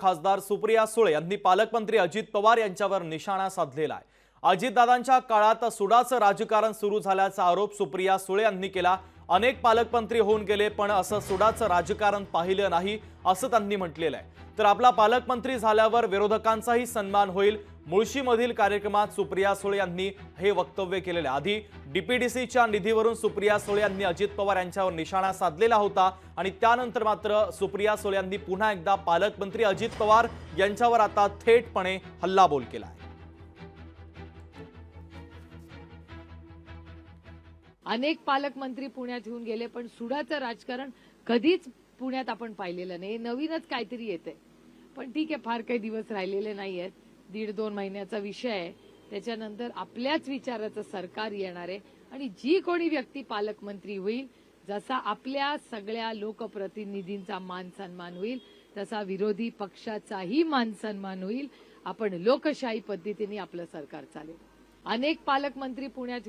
खासदार सुप्रिया सुळे यांनी पालकमंत्री अजित पवार यांच्यावर निशाणा साधलेला आहे. अजितदादांच्या काळात सुडाचं राजकारण सुरू झाल्याचा आरोप सुप्रिया सुळे यांनी केला. अनेक पालकमंत्री होऊन गेले पण असं सुडाचं राजकारण पाहिलं नाही असं त्यांनी म्हटलेलं आहे. तर आपला पालकमंत्री झाल्यावर विरोधकांचाही सन्मान होईल. मुळशीमधील कार्यक्रमात सुप्रिया सुळे यांनी हे वक्तव्य केलेले आहे. आधी डीपीडीसीच्या निधीवरून सुप्रिया सुळे यांनी अजित पवार यांच्यावर निशाणा साधलेला होता आणि त्यानंतर मात्र सुप्रिया सुळे यांनी पुन्हा एकदा पालकमंत्री अजित पवार यांच्यावर आता थेटपणे हल्लाबोल केला अनेक पालकमंत्री पुण्यात येऊन गेले पण सुडाचं राजकारण कधीच पुण्यात आपण पाहिलेलं नाही. नवीनच काहीतरी येते पण ठीक आहे फार काही दिवस राहिलेले नाही आहेत दीड दोन महिन्याचा विषय आहे. त्याच्यानंतर आपल्याच विचाराचं सरकार येणार आहे. आणि जी कोणी व्यक्ती पालकमंत्री होईल जसा आपल्या सगळ्या लोकप्रतिनिधींचा मान सन्मान होईल तसा विरोधी पक्षाचाही मान सन्मान होईल. आपण लोकशाही पद्धतीने आपलं सरकार चालेल. अनेक पालकमंत्री पुण्यात